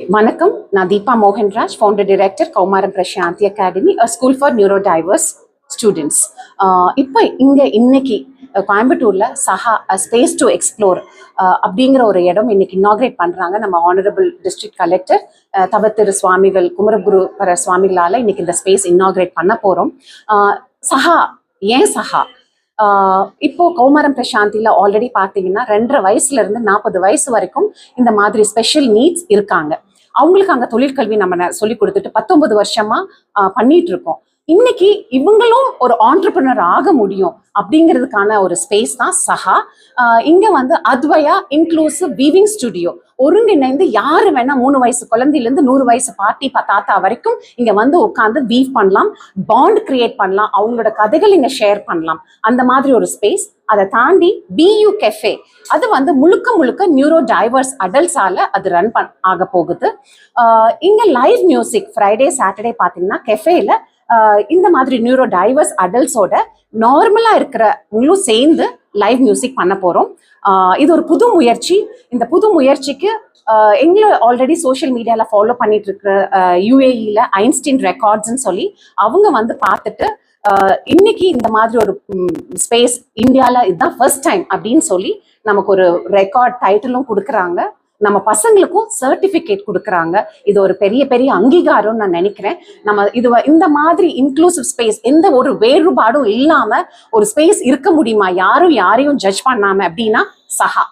வணக்கம். நான் Deepa Mohanraj founder director Kaumaram Prashanthi academy a school for neurodiverse students இப்போ இங்கே இன்னைக்கு கோயம்புத்தூரில் சஹா ஸ்பேஸ் டு எக்ஸ்ப்ளோர் அப்படிங்கிற ஒரு இடம் இன்னைக்கு இனாகிரேட் பண்ணுறாங்க நம்ம ஆனரபிள் டிஸ்ட்ரிக்ட் கலெக்டர் தவத்திரு சுவாமிகள் குமரகுரு பர சுவாமிகளால் இன்னைக்கு இந்த ஸ்பேஸ் இனாகிரேட் பண்ண போகிறோம் சஹா ஏன் சஹா? இப்போ கௌமாரம் பிரசாந்தியில் ஆல்ரெடி பார்த்தீங்கன்னா ரெண்டரை வயசுல இருந்து நாற்பது வயசு வரைக்கும் இந்த மாதிரி ஸ்பெஷல் நீட்ஸ் இருக்காங்க. அவங்களுக்கு அங்க தொழிற்கல்வி நம்ம சொல்லி கொடுத்துட்டு பத்தொன்பது வருஷமா ஆஹ் பண்ணிட்டு இருக்கோம். இன்னைக்கு இவங்களும் ஒரு ஆண்டர்பிரினர் ஆக முடியும் அப்படிங்கிறதுக்கான ஒரு ஸ்பேஸ் தான் சஹா. இங்க வந்து அத்வயா இன்க்ளூசிவ் வீவிங் ஸ்டுடியோ ஒருங்கிணைந்து யாரு வேணா மூணு வயசு குழந்தையிலேருந்து நூறு வயசு பாட்டி தாத்தா வரைக்கும் இங்க வந்து உட்காந்து வீவ் பண்ணலாம் பாண்ட் கிரியேட் பண்ணலாம் அவங்களோட கதைகள் இங்க ஷேர் பண்ணலாம். அந்த மாதிரி ஒரு ஸ்பேஸ் அதை தாண்டி பியூ கெஃபே அது வந்து முழுக்க முழுக்க நியூரோ டைவர்ஸ் அடல்ட்ஸால அது ரன் பண் ஆக போகுது. இங்க லைவ் மியூசிக் ஃப்ரைடே சாட்டர்டே பார்த்தீங்கன்னா கெஃபேல இந்த மாதிரி நியூரோ டைவர்ஸ் அடல்ட்ஸோட நார்மலாக இருக்கிறவங்களும் சேர்ந்து லைவ் மியூசிக் பண்ண போகிறோம் இது ஒரு புது முயற்சி. இந்த புது முயற்சிக்கு எங்களை ஆல்ரெடி சோஷியல் மீடியாவில் ஃபாலோ பண்ணிட்டு இருக்கிற யூஏஇல ஐன்ஸ்டீன் ரெக்கார்ட்ஸ்ன்னு சொல்லி அவங்க வந்து பார்த்துட்டு இன்னைக்கு இந்த மாதிரி ஒரு ஸ்பேஸ் இந்தியாவில் இதுதான் ஃபர்ஸ்ட் டைம் அப்படின்னு சொல்லி நமக்கு ஒரு ரெக்கார்ட் டைட்டிலும் கொடுக்குறாங்க. நம்ம பசங்களுக்கும் சர்டிபிகேட் கொடுக்குறாங்க. இது ஒரு பெரிய பெரிய அங்கீகாரம்னு நான் நினைக்கிறேன். நம்ம இது இந்த மாதிரி இன்க்ளூசிவ் ஸ்பேஸ் எந்த ஒரு வேறுபாடும் இல்லாம ஒரு ஸ்பேஸ் இருக்க முடியுமா? யாரும் யாரையும் ஜட்ஜ் பண்ணாம அப்படின்னா சஹா.